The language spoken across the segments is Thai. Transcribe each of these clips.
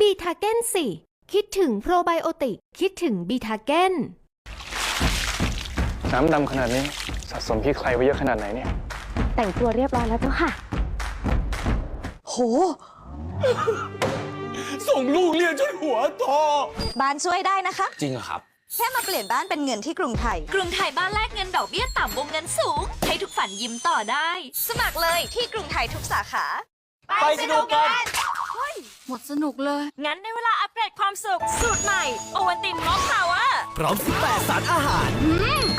บีทาเก้นสิ คิดถึงโปรไบโอติก คิดถึงบีทาเก้น น้ำดำขนาดนี้สะสมพี่ใครไว้เยอะขนาดไหนเนี่ย แต่งตัวเรียบร้อยแล้วเจ้าค่ะ โห ส่งลูกเรียนจนหัวโตบ้านช่วยได้นะคะ จริงเหรอครับ แค่มาเปลี่ยนบ้านเป็นเงินที่กรุงไทย กรุงไทยบ้านแลกเงินดอกเบี้ยต่ำวงเงินสูง ให้ทุกฝันยิ้มต่อได้ สมัครเลยที่กรุงไทยทุกสาขา ไปสนุกกัน หมดสนุกเลย งั้นในเวลาอัปเกรดความสุข สูตรใหม่ โอวันตินมอคพาวเวอร์พร้อม 18 สารอาหาร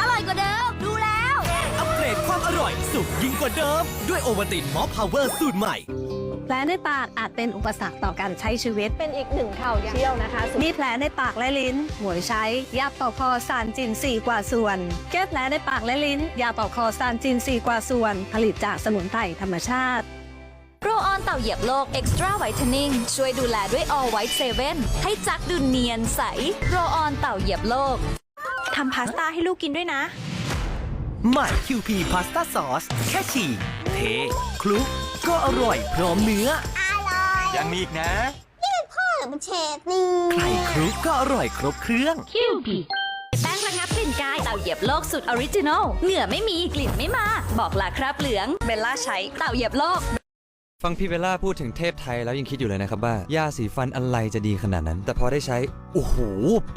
อร่อยกว่าเดิม ดูแล้ว อัปเกรดความอร่อยสุดยิ่งกว่าเดิม ด้วยโอวัลตินมอพาวเวอร์สูตรใหม่ แผลในปากอาจเป็นอุปสรรคต่อการใช้ชีวิต เป็นอีกหนึ่งข่าวเที่ยวนะคะมีแผลในปากและลิ้น หมวยใช้ ยาเป่าคอซานจิน4กว่าส่วน แก้แผลในปากและลิ้น ยาเป่าคอซานจิน4กว่าส่วน ผลิตจากสมุนไพรธรรมชาติโร ออนเต่าเหยียบโลก Extra Whitening ช่วยดูแลด้วย All White 7 ให้จักดูเนียนใสโรออนเต่าเหยียบโลกทำพาสต้าให้ลูกกินด้วยนะ ใหม่ QP พาสต้าซอสแค่ฉีกเทคลุก ก็อร่อยพร้อมเนื้อยังมีอีกนะไข่คลุกก็อร่อยครบเครื่องแป้งระงับกลิ่นกายเต่าเหยียบโลกสุดออริจินอลเหงื่อไม่มีกลิ่นไม่มา บอกลาคราบเหลืองเบลล่าใช้เต่าเหยียบโลก ฟังพี่เบลล่าพูดถึงเทพไทยแล้วยังคิดอยู่เลยนะครับว่ายาสีฟันอะไรจะดีขนาดนั้น แต่พอได้ใช้ โอ้โห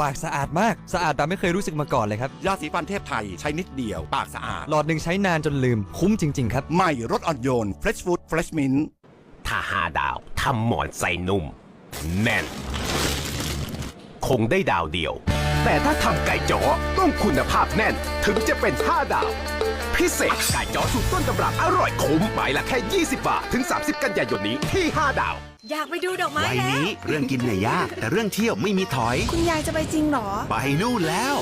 ปากสะอาดมาก สะอาดแบบไม่เคยรู้สึกมาก่อนเลยครับ ยาสีฟันเทพไทยใช้นิดเดียว ปากสะอาด หลอดหนึ่งใช้นานจนลืม คุ้มจริง ๆ ครับ ใหม่รสอ่อนโยน Fresh Food Fresh Mint ถ้าห้าดาวทำหมอนใส่นุ่ม แน่น คงได้ดาวเดียว แต่ถ้าทำไก่จ๋อต้องคุณภาพแน่นถึงจะเป็น 5 ดาว พิเศษไก่จ๋อสูตรต้นตำรับอร่อยคุ้มหมายละแค่ 20 บาท ถึง 30 กันยายนนี้ที่ 5 ดาว อยากไปดูดอกไม้วัยแล้ว นี้เรื่องกินเนี่ยยาก แต่เรื่องเที่ยวไม่มีถอย คุณยายจะไปจริงเหรอ ไปนู่นแล้ว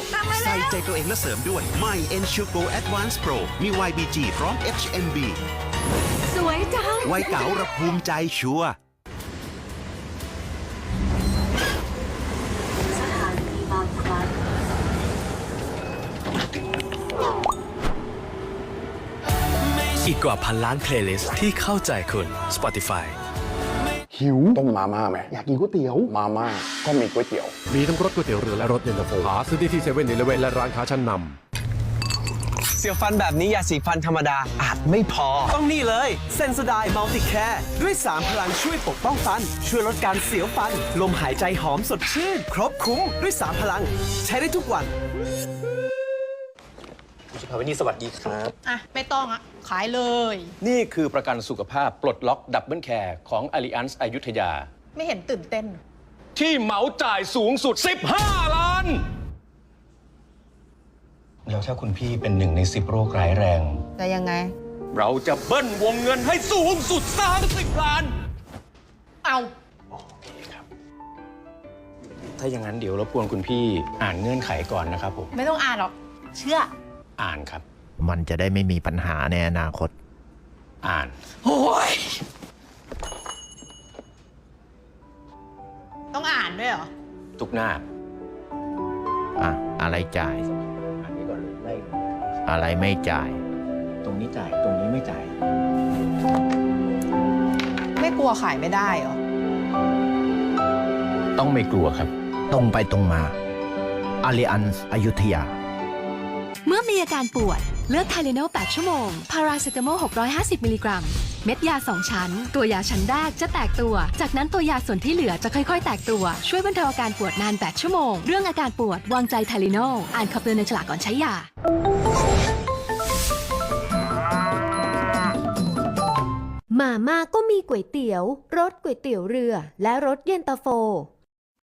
ใส่ใจตัวเองและเสริมด้วยใหม่ Ensure Advance Pro มี YBG พร้อม HMB สวยจัง วัยเก๋าระภูมิใจชัวร์ อีกกว่าพันล้านเพลย์ลิสต์ที่เข้าใจคุณ Spotify หิว ต้มมาม่าไหมอยากกินก๋วยเตี๋ยว มาม่าก็มีก๋วยเตี๋ยว มีทั้งรถก๋วยเตี๋ยวเรือและรถเย็นตาโฟหาซื้อได้ที่เซเว่นอีเลเวนและร้านค้าชั้นนำเสียวฟันแบบนี้ยาสีฟันธรรมดาอาจไม่พอ ต้องนี่เลยเซน o ไดมัลติแคร์ด้วย 3 พลังช่วยปกป้องฟัน ช่วยลดการเสียวฟัน ลมหายใจหอมสดชื่น ครบคุ้มด้วย 3 พลัง ใช้ได้ทุกวัน สุภาพนี่สวัสดีครับ อะ ไม่ต้องอะ ขายเลย นี่คือประกันสุขภาพปลดล็อกดับเบิลแคร์ของ Allianz อยุธยา ไม่เห็นตื่นเต้น ที่เหมาจ่ายสูงสุด 15 ล้าน แล้วถ้าคุณพี่เป็นหนึ่งใน 10 โรคร้ายแรง จะยังไง เราจะเบิ้ลวงเงินให้สูงสุด 30 ล้าน เอา ถ้าอย่างนั้นเดี๋ยวรบกวนคุณพี่อ่านเงื่อนไขก่อนนะครับผม ไม่ต้องอ่านหรอก เชื่อ อ่านครับ มันจะได้ไม่มีปัญหาในอนาคต อ่าน โอ้ย ต้องอ่านด้วยเหรอ ทุกหน้า อะ อะไรจ่ายอ่านนี้ก่อนเลยไม่อะไรไม่จ่าย ตรงนี้จ่าย ตรงนี้ไม่จ่าย ไม่กลัวขายไม่ได้เหรอ ต้องไม่กลัวครับ ตรงไปตรงมา a l l i a n z อยุธยา เมื่อมีอาการปวด เลือกไทเลโน8ชั่วโมง พาราเซตามอล 650 มิลลิกรัม เม็ดยา 2 ชั้น ตัวยาชั้นแรกจะแตกตัว จากนั้นตัวยาส่วนที่เหลือจะค่อยๆ แตกตัว ช่วยบรรเทาอาการปวดนาน 8 ชั่วโมง เรื่องอาการปวด วางใจไทเลโนอ่านคำเตือนในฉลากก่อนใช้ยา มาม่าก็มีก๋วยเตี๋ยว รสก๋วยเตี๋ยวเรือ และรสเย็นตาโฟ